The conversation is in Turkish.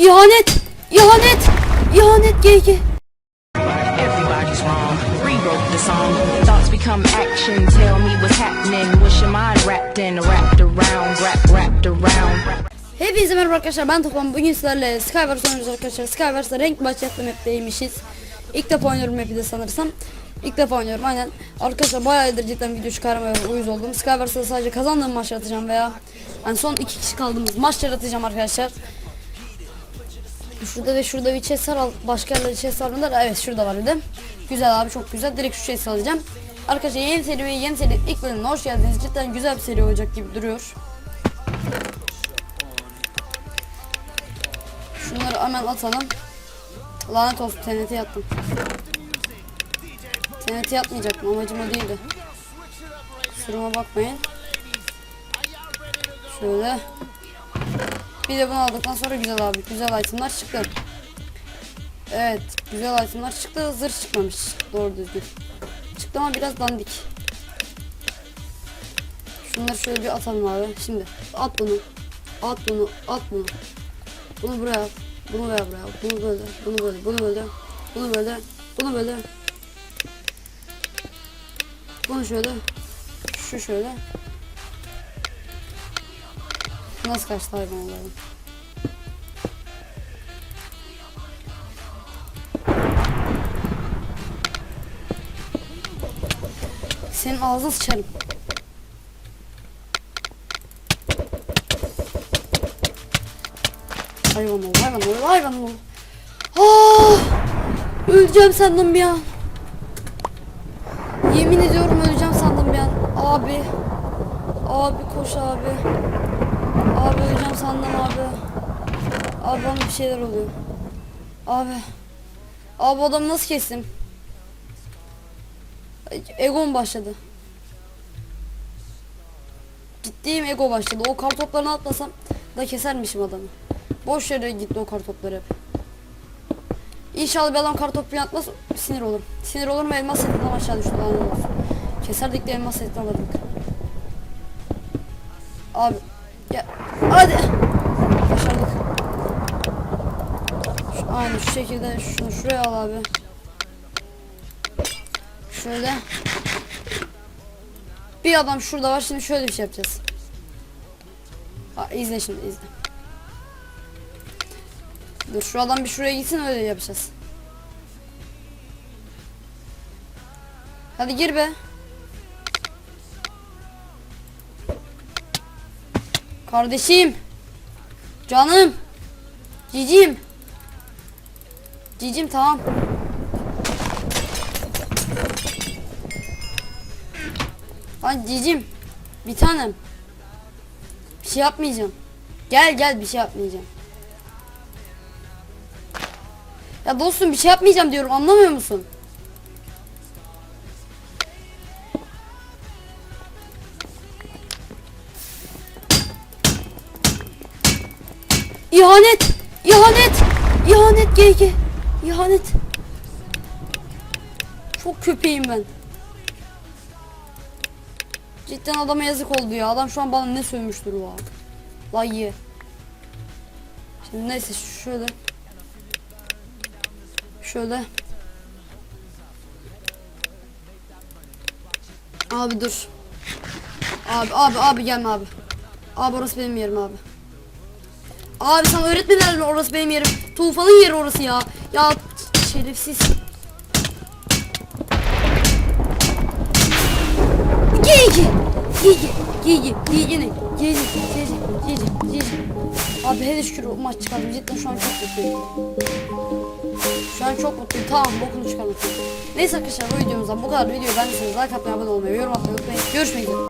İhanet! İhanet! İhanet GG. Everybody's wrong. Rewrote the song. Thoughts become action. Tell me what's happening. What's your mind wrapped in? Wrapped around, wrapped, wrapped around. Hepinize merhaba arkadaşlar ben Toplam bugün sizlerle Skywars oynuyoruz arkadaşlar Skywars'ta renk maç yaptım map'teymişiz İlk defa oynuyorum map'i de sanırsam İlk defa oynuyorum aynen Arkadaşlar bayağıdır cidden video çıkarmaya uyuz oldum Skywars'ta sadece kazandığım maç atacağım veya Yani son iki kişi kaldığımız maçlar atacağım arkadaşlar Şurada ve şurada bir chest al- başka yerlerde chest var mıdır? Evet şurada var bir de Güzel abi çok güzel direkt şu chest alacağım Arkadaşlar yeni seri ve yeni seri ilk bölümüne hoş geldiniz cidden güzel bir seri olacak gibi duruyor Şunları hemen atalım. Lanet olsun TNT yattım. TNT yatmayacaktım amacım o değildi. Kusuruma bakmayın. Şöyle. Bir de bunu aldıktan sonra güzel abi. Güzel itemler çıktı. Evet. Güzel itemler çıktı. Zırh çıkmamış. Doğru düzgün. Çıktı ama biraz dandik. Şunları şöyle bir atalım abi. Şimdi at bunu. At bunu. At bunu. Bunu buraya. Bunu buraya buraya. Bunu böyle. Bunu böyle. Bunu böyle. Bunu böyle. Bunu böyle. Bunu şöyle. Şu şöyle. Nasıl kaçtı hayvan olayım? Senin ağzını sıçarım. Hayvan ol, hayvan ol, hayvan ol. Ah! Öleceğim sandım bir an. Yemin ediyorum öleceğim sandım bir an. Abi. Abi koş abi. Abi öleceğim sandım abi. Abi bana bir şeyler oluyor. Abi. Abi adamı nasıl kestim? Egon başladı. Ciddiyim ego başladı. O kar toplarını atmasam da kesermişim adamı. Boş yere gitti o kartoplar hep. İnşallah bir adam kartopu atmaz sinir olurum. Sinir olurum ve elmas setinden aşağı düştü lanet olsun. Keserdik de elmas setinden alırdık. Abi ya hadi. Başardık. Şu, aynı şu şekilde şunu şuraya al abi. Şöyle. Bir adam şurada var şimdi şöyle bir şey yapacağız. Ha, izle şimdi izle. Dur şu adam bir şuraya gitsin öyle yapacağız. Hadi gir be. Kardeşim. Canım. Cicim. Cicim tamam. Lan cicim. Bir tanem. Bir şey yapmayacağım. Gel gel bir şey yapmayacağım. Ya dostum bir şey yapmayacağım diyorum anlamıyor musun? İhanet! İhanet! İhanet GG! İhanet! Çok köpeğim ben. Cidden adama yazık oldu ya. Adam şu an bana ne sövmüştür o abi. La ye. Şimdi neyse şöyle. Şöyle. Abi dur. Abi abi abi gelme abi. Abi orası benim yerim abi. Abi sen öğretmediler mi orası benim yerim. Tufanın yeri orası ya. Ya şerefsiz. Gigi. Gigi. Gigi. Gigi ne? Gigi. Gigi. Gigi. Gigi. Abi hele şükür o maç çıkardım. Cidden şu an çok mutluyum. Şu an çok mutluyum. Tamam bokunu çıkardım. Neyse arkadaşlar bu videomuzdan bu kadar. Videoyu beğendiyseniz like atmayı, abone olmayı, yorum atmayı unutmayın. Görüşmek üzere.